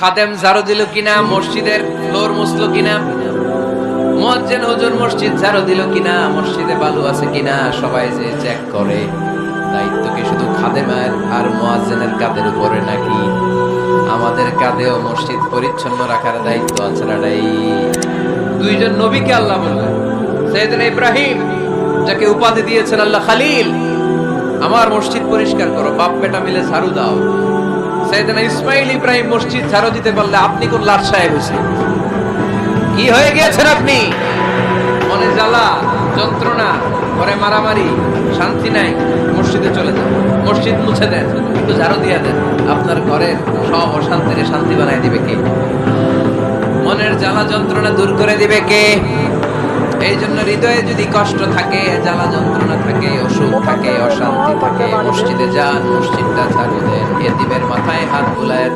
খাদেম ঝাড়ু দিল কিনা, মসজিদের ফ্লোর মুছলো কিনা? মুয়াজ্জিন হুজুর মসজিদ ঝাড়ু দিল কিনা, মসজিদে বালু আছে কিনা? সবাই যে চেক করে। দায়িত্ব কি শুধু খাদেমের আর মুয়াজ্জিনের কাঁধের উপরে নাকি আমাদের কাঁধেও মসজিদ পরিচ্ছন্ন রাখার দায়িত্ব আছে নাই? দুইজন নবীকে আল্লাহ বললেন, সৈয়দনা ইব্রাহিম, যাকে উপাধি দিয়েছেন আল্লাহ খালিল, আমার মসজিদ পরিষ্কার করো বাপ বেটা মিলে ঝাড়ু দাও। সৈয়দনা ইসমাইল ইব্রাহিম মসজিদ ঝাড়ু দিতে পারলে আপনি কোন লাট সাহেব হয়েছেন? কি হয়ে গিয়েছেন আপনি? মনে জ্বালা, যন্ত্রণা, ঘরে মারামারি, শান্তি নাই, মসজিদে চলে যান, মসজিদ মুছে দেন, একটু ঝাড়ু দিয়ে দেন, আপনার ঘরের সব অশান্তিরে শান্তি বানায় দিবে কে? মনের জ্বালা, যন্ত্রণা দূর করে দিবে কে? এই জন্য হৃদয়ে যদি কষ্ট থাকে, জ্বালা যন্ত্রণা থাকে, অসুখ থাকে, অশান্তি থাকে, মসজিদে যান, মসজিদটা ছাড়ু দেন, এতিমের মাথায় হাত বুলায়